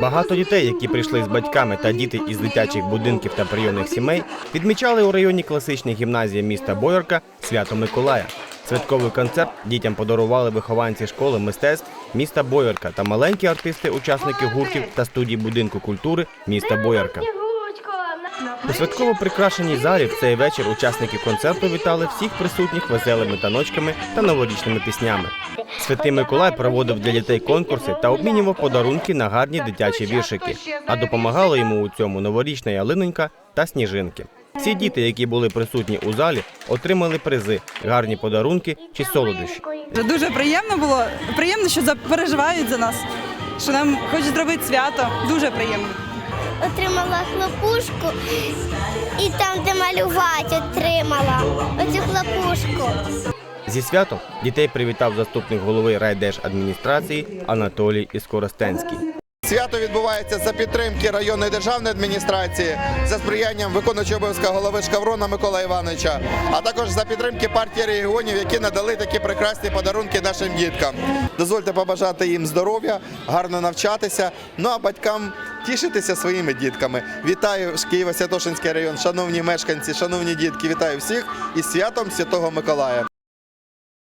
Багато дітей, які прийшли з батьками та діти із дитячих будинків та прийомних сімей, відмічали у районі класичної гімназії міста Боярка свято Миколая. Святковий концерт дітям подарували вихованці школи мистецтв міста Боярка та маленькі артисти, учасники гуртів та студії будинку культури міста Бойорка. У святково прикрашеній залі в цей вечір учасники концерту вітали всіх присутніх веселими таночками та новорічними піснями. Святий Миколай проводив для дітей конкурси та обмінював подарунки на гарні дитячі віршики. А допомагали йому у цьому новорічна ялинонька та сніжинки. Всі діти, які були присутні у залі, отримали призи, гарні подарунки чи солодощі. Дуже приємно було. Приємно, що переживають за нас, що нам хочуть зробити свято. Дуже приємно. Отримала хлопушку і там, де малювати, отримала оцю хлопушку. Зі святом дітей привітав заступник голови райдержадміністрації Анатолій Іскоростенський. Свято відбувається за підтримки районної державної адміністрації за сприянням виконуючого обов'язка голови Шкаврона Микола Івановича, а також за підтримки партії регіонів, які надали такі прекрасні подарунки нашим діткам. Дозвольте побажати їм здоров'я, гарно навчатися. Ну а батькам тішитися своїми дітками. Вітаю Києво-Святошинський район, шановні мешканці, шановні дітки. Вітаю всіх із святом Святого Миколая.